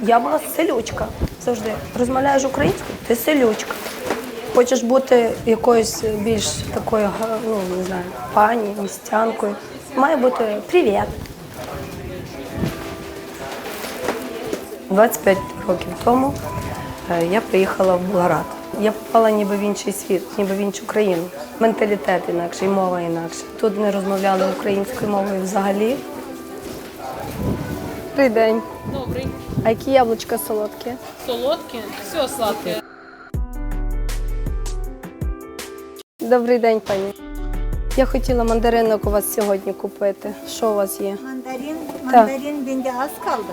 Я була селючка завжди. Розмовляєш українською, ти селючка. Хочеш бути якоюсь більш такою, ну не знаю, пані, містянкою. Має бути привіт. 25 років тому е, я приїхала в Булгарат. Я попала ніби в інший світ, ніби в іншу країну. Менталітет інакший, мова інакша. Тут не розмовляли українською мовою взагалі. Добрий день. Добрий. А які яблучка солодкі? Солодке, все сладке. Добрий день, пані. Я хотіла мандаринок у вас сьогодні купити. Що у вас є? Mandarin, mandarin bende az kaldı.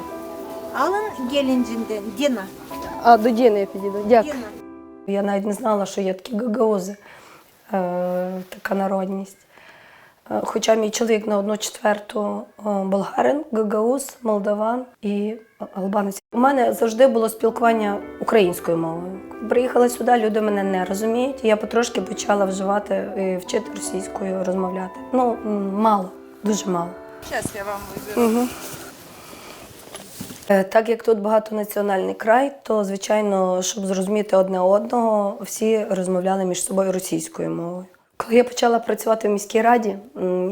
Alın gelincinden, Dina. А, до Діни я підійду. Дякую. Dina. Я навіть не знала, що є такі гагаузи, е, така народність. Е, Хоча мій чоловік на одну четверту е, болгарин, гагауз, молдаван і албанець. У мене завжди було спілкування українською мовою. Приїхала сюди, люди мене не розуміють, я потрошки почала вживати і вчити російською розмовляти. Ну, мало, дуже мало. Зараз я вам виберу. Е, Так як тут багатонаціональний край, то звичайно, щоб зрозуміти одне одного, всі розмовляли між собою російською мовою. Коли я почала працювати в міській раді,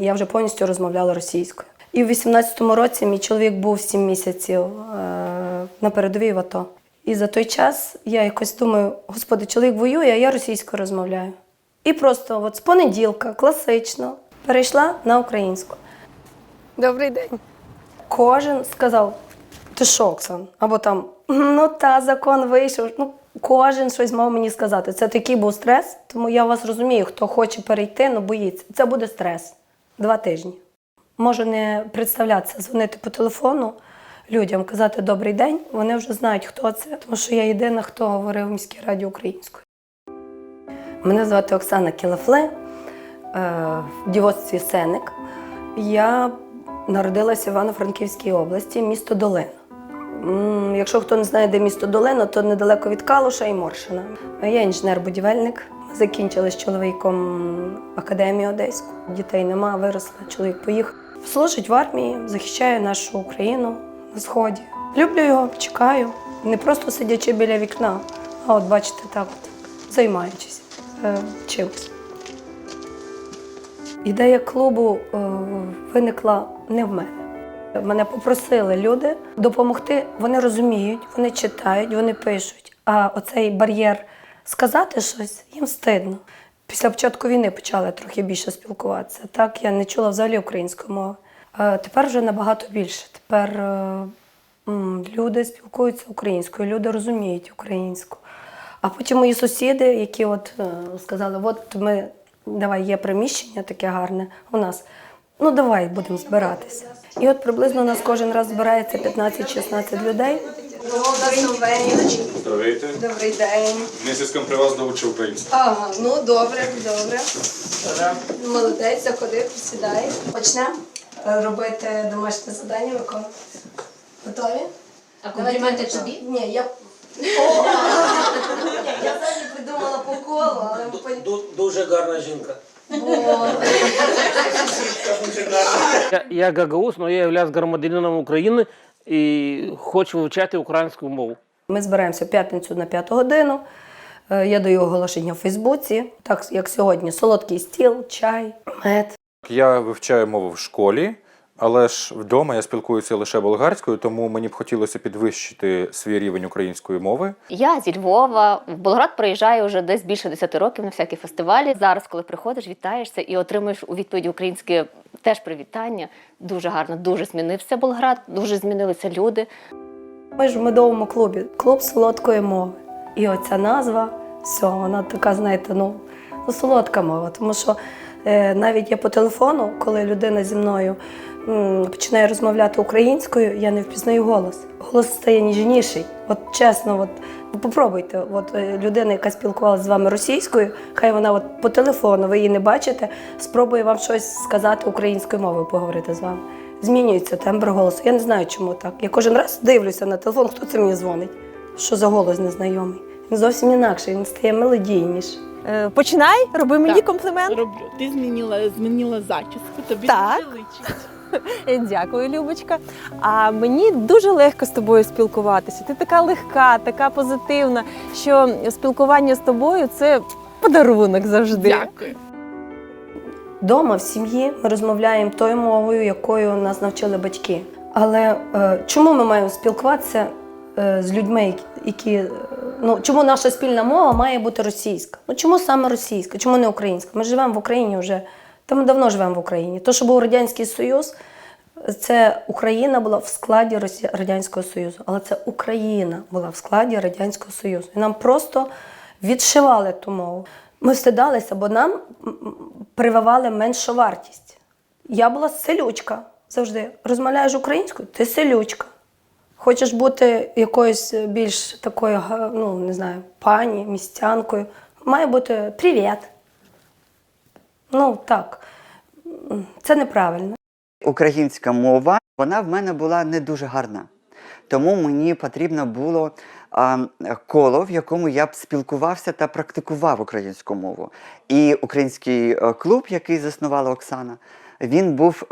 я вже повністю розмовляла російською. І в 18-му році мій чоловік був 7 місяців е, на передовій в АТО. І за той час я якось думаю, господи, чоловік воює, а я російською розмовляю. І просто от з понеділка, класично, перейшла на українську. Добрий день. Кожен сказав, ти що, Оксан? Або там, ну та закон вийшов. Ну, кожен щось мав мені сказати. Це такий був стрес, тому я вас розумію, хто хоче перейти, ну боїться. Це буде стрес. Два тижні. Можу не представлятися, дзвонити по телефону людям, казати добрий день. Вони вже знають, хто це, тому що я єдина, хто говорив в міській раді українською. Мене звати Оксана Кілафле, е, в дівоцтві Сеник. Я народилася в Івано-Франківській області, місто Долина. Якщо хто не знає, де місто Долина, то недалеко від Калуша і Моршина. Я інженер-будівельник. Закінчила з чоловіком академію Одеську. Дітей нема, виросла. Чоловік поїхав. Служить в армії, захищає нашу Україну на сході. Люблю його, чекаю. Не просто сидячи біля вікна, а от бачите, так от, займаючись е, чимось. Ідея клубу е, виникла не в мене. Мене попросили люди допомогти. Вони розуміють, вони читають, вони пишуть. А оцей бар'єр сказати щось їм стидно. Після початку війни почали трохи більше спілкуватися. Так я не чула взагалі української мови. Е, Тепер вже набагато більше. Тепер е, люди спілкуються українською, люди розуміють українську. А потім мої сусіди, які от е, сказали, от ми давай є приміщення таке гарне у нас. Ну давай будемо збиратися. І от приблизно у нас кожен раз збирається 15-16 людей. Здравейте. Добрий день. Днес искам при вас да уча українську. Ага, ну добре, добре. Молодець, заходи, посідай. Почнемо е, робити домашнє завдання, виконувати. Готові? А компліменти тобі? Ні, я. О! Я взагалі придумала по колу, але ми Дуже гарна жінка. Я, я гагаус, але я являюсь громадянином України і хочу вивчати українську мову. Ми збираємося в п'ятницю на п'яту годину. Е, Я даю оголошення в Фейсбуці, так як сьогодні: солодкий стіл, чай, мед. Я вивчаю мову в школі, але ж вдома я спілкуюся лише болгарською, тому мені б хотілося підвищити свій рівень української мови. Я зі Львова в Болград приїжджаю вже десь більше 10 років на всякі фестивалі. Зараз, коли приходиш, вітаєшся і отримуєш у відповіді українське теж привітання. Дуже гарно, дуже змінився Болград, дуже змінилися люди. Ми ж в медовому клубі, клуб солодкої мови. І оця назва, все, вона така, знаєте, ну, ну солодка мова. Тому що е, навіть я по телефону, коли людина зі мною починає розмовляти українською, я не впізнаю голос. Голос стає ніжніший. От чесно, от попробуйте. От е, людина, яка спілкувалася з вами російською, хай вона от по телефону, ви її не бачите, спробує вам щось сказати українською мовою, поговорити з вами. Змінюється тембр голосу. Я не знаю, чому так. Я кожен раз дивлюся на телефон, хто це мені дзвонить. Що за голос незнайомий? Він зовсім інакший, він стає мелодійніший. Е, Починай, роби мені Так. комплімент. Роблю. Ти змінила, змінила зачіску, тобі Так. дуже личить. Дякую, Любочка. А мені дуже легко з тобою спілкуватися. Ти така легка, така позитивна, що спілкування з тобою це подарунок завжди. Дякую. Дома в сім'ї ми розмовляємо тою мовою, якою нас навчили батьки. Але е, чому ми маємо спілкуватися е, з людьми, які- е, ну чому наша спільна мова має бути російська? Ну чому саме російська? Чому не українська? Ми живемо в Україні вже. Та ми давно живемо в Україні. То, що був Радянський Союз, це Україна була в складі Радянського Союзу, але це Україна була в складі Радянського Союзу. І нам просто відшивали ту мову. Ми стидалися, бо нам прививали меншу вартість. Я була селючка завжди. Розмовляєш українською, ти селючка. Хочеш бути якоюсь більш такою, ну не знаю, пані, містянкою, має бути привіт. Ну так, це неправильно. Українська мова, вона в мене була не дуже гарна. Тому мені потрібно було а, коло, в якому я б спілкувався та практикував українську мову. І український е, клуб, який заснувала Оксана, він був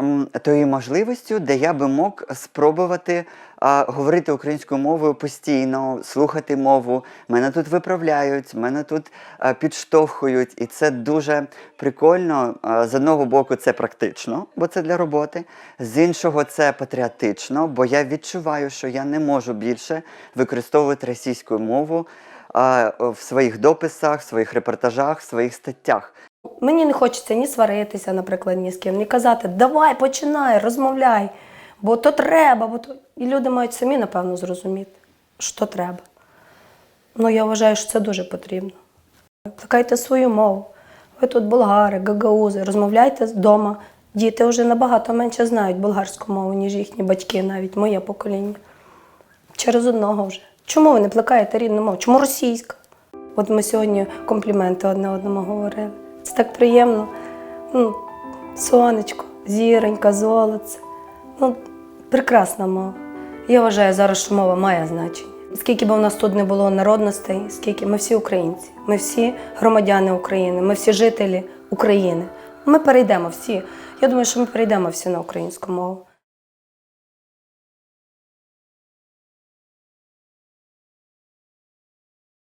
тою можливістю, де я би мог спробувати а, говорити українською мовою постійно, слухати мову. Мене тут виправляють, мене тут а, підштовхують, і це дуже прикольно. А, З одного боку, це практично, бо це для роботи. З іншого, це патріотично, бо я відчуваю, що я не можу більше використовувати російську мову в своїх дописах, в своїх репортажах, в своїх статтях. Мені не хочеться ні сваритися, наприклад, ні з ким, ні казати, давай, починай, розмовляй, бо то треба, бо то. І люди мають самі, напевно, зрозуміти, що треба. Ну, я вважаю, що це дуже потрібно. Плекайте свою мову. Ви тут болгари, гагаузи, розмовляйте вдома. Діти вже набагато менше знають болгарську мову, ніж їхні батьки, навіть моє покоління. Через одного вже. Чому ви не плекаєте рідну мову? Чому російська? От ми сьогодні компліменти одне одному говорили. Це так приємно. Ну, сонечко, зіронька, золоце. Ну, прекрасна мова. Я вважаю зараз, що мова має значення. Скільки б у нас тут не було народностей, скільки ми всі українці, ми всі громадяни України, ми всі жителі України. Ми перейдемо всі. Я думаю, що ми перейдемо всі на українську мову.